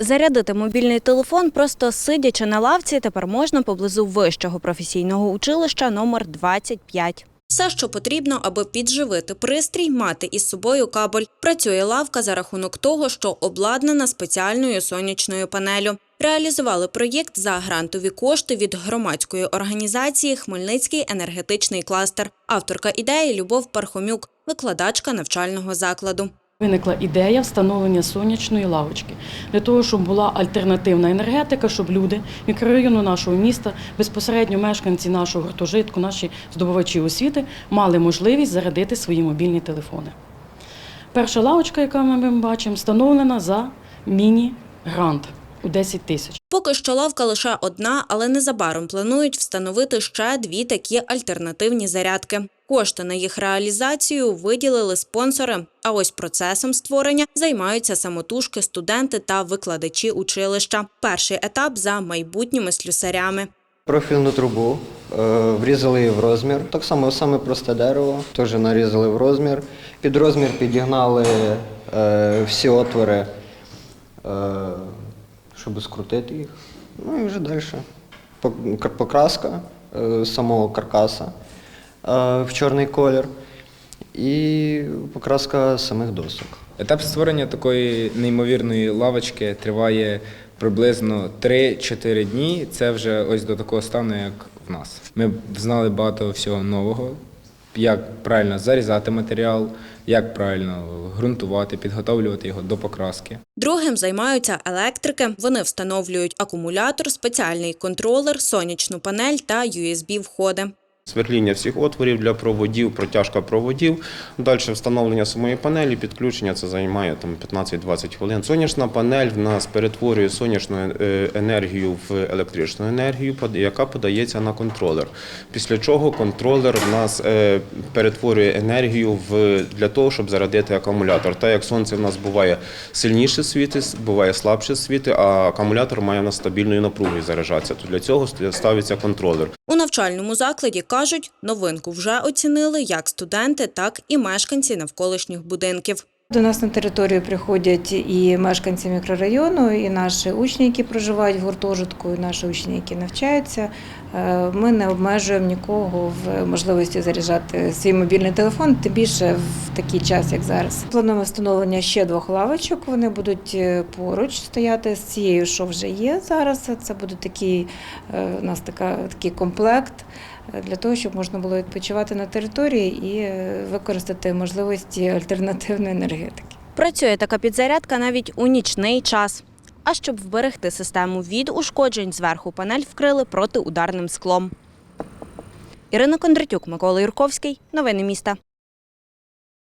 Зарядити мобільний телефон, просто сидячи на лавці, тепер можна поблизу вищого професійного училища номер 25. Все, що потрібно, аби підживити пристрій, мати із собою кабель. Працює лавка за рахунок того, що обладнана спеціальною сонячною панелю. Реалізували проєкт за грантові кошти від громадської організації Хмельницький енергетичний кластер. Авторка ідеї Любов Пархомюк, викладачка навчального закладу. Виникла ідея встановлення сонячної лавочки для того, щоб була альтернативна енергетика, щоб люди мікрорайону нашого міста, безпосередньо мешканці нашого гуртожитку, наші здобувачі освіти мали можливість зарядити свої мобільні телефони. Перша лавочка, яка ми бачимо, встановлена за міні-грант у 10 тисяч. Поки що лавка лише одна, але незабаром планують встановити ще дві такі альтернативні зарядки. Кошти на їх реалізацію виділили спонсори. А ось процесом створення займаються самотужки студенти та викладачі училища. Перший етап за майбутніми слюсарями. Профільну трубу е, врізали її в розмір. Так само саме просте дерево, теж нарізали в розмір. Під розмір підігнали е, всі отвори, е, щоб скрутити їх. Ну і вже далі. Покраска е, самого каркаса е, в чорний колір і покраска самих досок. Етап створення такої неймовірної лавочки триває приблизно 3-4 дні. Це вже ось до такого стану, як в нас. Ми знали багато всього нового, як правильно зарізати матеріал, як правильно ґрунтувати, підготовлювати його до покраски. Другим займаються електрики. Вони встановлюють акумулятор, спеціальний контролер, сонячну панель та USB-входи. Сверління всіх отворів для проводів, протяжка проводів. Далі встановлення самої панелі, підключення це займає 15-20 хвилин. Сонячна панель в нас перетворює сонячну е, енергію в електричну енергію, яка подається на контролер. Після чого контролер в нас е, перетворює енергію в, для того, щоб зарядити акумулятор. Так як сонце в нас буває сильніше світи, буває слабше світи, а акумулятор має в нас стабільною напругою заряджатися. То для цього ставиться контролер. У навчальному закладі кажуть, новинку вже оцінили як студенти, так і мешканці навколишніх будинків. До нас на територію приходять і мешканці мікрорайону, і наші учні, які проживають в гуртожитку, і наші учні, які навчаються. Е, Ми не обмежуємо нікого в можливості заряджати свій мобільний телефон, тим більше в такий час, як зараз. Плануємо встановлення ще двох лавочок. Вони будуть е, поруч стояти з цією, що вже є зараз. Це буде такий е, у нас така такий комплект для того, щоб можна було відпочивати на території і використати можливості альтернативної енергетики. Працює така підзарядка навіть у нічний час. А щоб вберегти систему від ушкоджень, зверху панель вкрили протиударним склом. Ірина Кондратюк, Микола Юрковський. Новини міста.